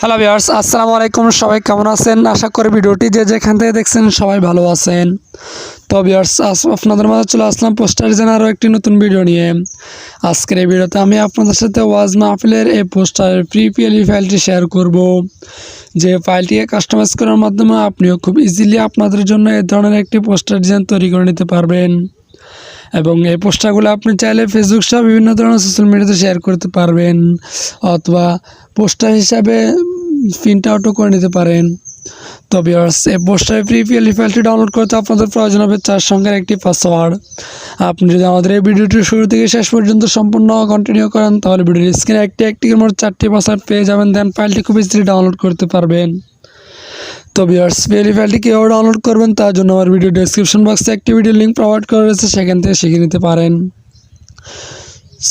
Hello viewers আসসালামু আলাইকুম, সবাই কেমন আছেন? আশা করি ভিডিওটি যে যেখান থেকে দেখছেন সবাই ভালো আছেন। তো আজ আপনাদের মাঝে চলে আসলাম পোস্টার ডিজাইন আরও একটি নতুন ভিডিও নিয়ে। আজকের এই ভিডিওতে আমি আপনাদের সাথে ওয়াজ মাহফিলের এই পোস্টারের প্রি পিএলই ফাইলটি শেয়ার করব। যে ফাইলটিকে কাস্টমাইজ করার মাধ্যমে আপনিও খুব ইজিলি আপনাদের জন্য এই ধরনের একটি পোস্টার ডিজাইন তৈরি করে নিতে পারবেন। এবং এই পোস্টারগুলো আপনি চাইলে ফেসবুক সহ বিভিন্ন ধরনের সোশ্যাল মিডিয়াতে শেয়ার করতে পারবেন, অথবা পোস্টার হিসাবে প্রিন্ট আউটও করে নিতে পারেন। তো ভিউয়ার্স এই পোস্টার ফ্রি ফাইলটি ডাউনলোড করতে আপনাদের প্রয়োজন হবে চার সংখ্যার একটি পাসওয়ার্ড আপনি যদি আমাদের এই ভিডিওটি শুরু থেকে শেষ পর্যন্ত সম্পূর্ণ কন্টিনিউ করেন, তাহলে ভিডিওর স্ক্রিনে একটি একটি মোট চারটি পাসওয়ার্ড পেয়ে যাবেন দেন ফাইলটি খুব ইজিলি ডাউনলোড করতে পারবেন। তো ভিউয়ার্স পিএলই ফাইলটি কীভাবে ডাউনলোড করবেন তার জন্য আমার ভিডিও ডেসক্রিপশন বক্সে একটি ভিডিও লিঙ্ক প্রোভাইড করা রয়েছে, সেখান থেকে শিখে নিতে পারেন।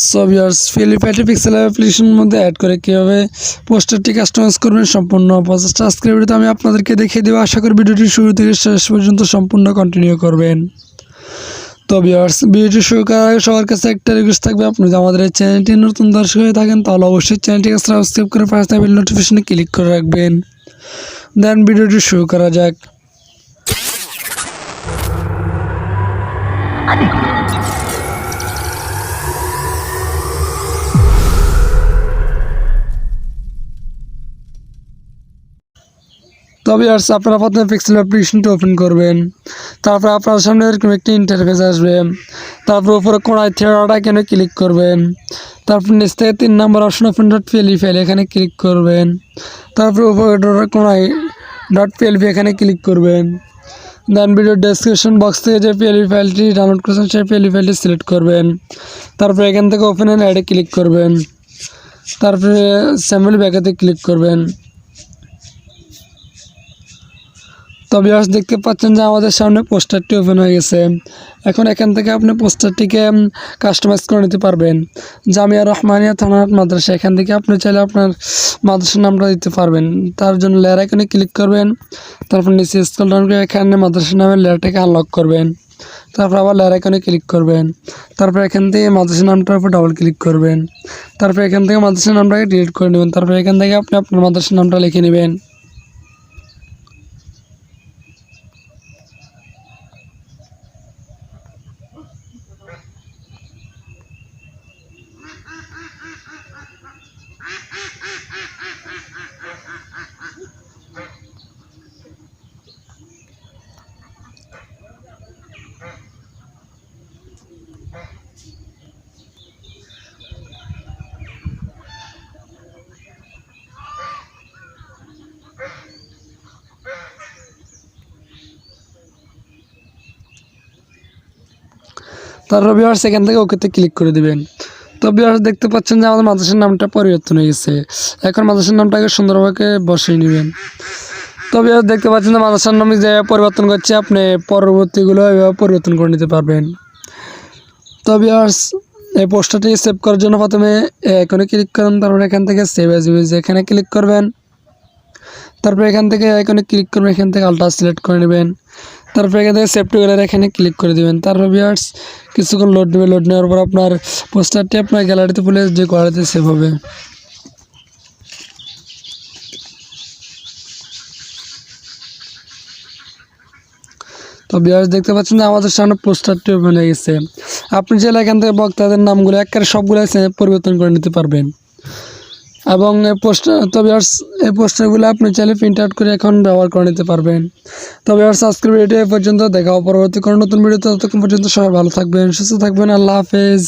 সো ভিউয়ার্স পিএলই পিক্সেল অ্যাপ্লিকেশনের মধ্যে অ্যাড করে কীভাবে পোস্টারটি কাস্টমাইজ করবেন সম্পূর্ণ প্রসেসটা আজকের ভিডিওতে আমি আপনাদেরকে দেখিয়ে দেবো। আশা করি ভিডিওটি শুরু থেকে শেষ পর্যন্ত সম্পূর্ণ কন্টিনিউ করবেন। তো ভিউয়ার্স ভিডিওটি শুরু করার আগে সবার কাছে একটা রিকোয়েস্ট থাকবে, আপনি যদি আমাদের এই চ্যানেলটি নতুন দর্শক হয়ে থাকেন, তাহলে অবশ্যই চ্যানেলটিকে সাবস্ক্রাইব করে পাশে থাকা নোটিফিকেশনে ক্লিক করে রাখবেন। দেন ভিডিওটি শুরু করা যাক। তবে আর আপনারা প্রথমে পিক্সেল অ্যাপ্লিকেশনটি ওপেন করবেন। তারপর আপনার সামনে এরকম একটি ইন্টারফেস আসবে। তারপর উপরে কোনায় থিয়েটার আইকনে ক্লিক করবেন। তারপর নিচ থেকে তিন নম্বর option open dot PLE file এখানে ক্লিক করবেন। তারপর উপরে কোনায় ডট পিএলপি এখানে ক্লিক করবেন। দেন ভিডিও ডেসক্রিপশন বক্স থেকে যে পিএলই ফাইলটি ডাউনলোড করেছেন, সেই পিএলই ফাইলটি সিলেক্ট করবেন। তারপর এখান থেকে ওপেন অ্যান্ড অ্যাডে ক্লিক করবেন। তারপরে স্যাম্পল ব্যাকেতে ক্লিক করবেন। তবে আজ দেখতে পাচ্ছেন যে আমাদের সামনে পোস্টারটি ওপেন হয়ে গেছে। এখন এখান থেকে আপনি পোস্টারটিকে কাস্টমাইজ করে নিতে পারবেন। জামিয়া রহমানিয়া থানার মাদ্রাসা, এখান থেকে আপনি চাইলে আপনার মাদ্রাসার নামটা দিতে পারবেন। তার জন্য লেয়ার এখানে ক্লিক করবেন। তারপর নিচে স্কল ডাউন করে এখানে মাদ্রাসার নামের লেয়ারটাকে আনলক করবেন। তারপর আবার লেয়ার এখানে ক্লিক করবেন। তারপর এখান থেকে মাদ্রাসার নামটার উপর ডাবল ক্লিক করবেন। তারপর এখান থেকে মাদ্রাসার নামটাকে ডিলিট করে নেবেন। তারপর এখান থেকে আপনি আপনার মাদ্রাসার নামটা লিখে নেবেন। তারপর বিহার সেখান থেকে ওকেতে ক্লিক করে দিবেন। তো বিহার দেখতে পাচ্ছেন যে আমাদের মাদ্রাসার নামটা পরিবর্তন হয়ে গেছে। এখন মাদ্রাসার নামটাকে সুন্দরভাবে বসিয়ে নেবেন। তো বিহার দেখতে পাচ্ছেন যে মাদ্রাসার নামে যে পরিবর্তন করছে, আপনি পরবর্তীগুলো এভাবে পরিবর্তন করে নিতে পারবেন। তো বিহার এই পোস্টারটি সেভ করার জন্য প্রথমে এখানে ক্লিক করুন, তারপর এখান থেকে সেভ এজ ইমেজ এখানে ক্লিক করবেন। তারপর এখান থেকে এখানে ক্লিক করবেন, এখান থেকে আলট্রা সিলেক্ট করে নেবেন। তারপর এখান থেকে সেভ টু গ্যালারি এখানে ক্লিক করে দেবেন। তারপর ভিউয়ার্স কিছুক্ষণ লোড নেবে লোড নেওয়ার পর আপনার পোস্টারটি আপনার গ্যালারিতে ফুলে যে গ্যালারিতে সেভ হবে। তো ভিউয়ার্স দেখতে পাচ্ছেন যে আমাদের সামনে পোস্টারটি ওপেন হয়ে গেছে। আপনি চাইলে এখান থেকে বক্তাদের নামগুলো একবারে সবগুলো পরিবর্তন করে নিতে পারবেন। এবং এই পোস্টার, তবে এই পোস্টারগুলো আপনি চাইলে প্রিন্ট আউট করে এখন ব্যবহার করে নিতে পারবেন। তবে আর সাবস্ক্রাইব ভিডিও এ পর্যন্ত দেখাও পরবর্তী কোনো নতুন ভিডিওতে ততক্ষণ পর্যন্ত সবাই ভালো থাকবেন, সুস্থ থাকবেন, আল্লাহ হাফেজ।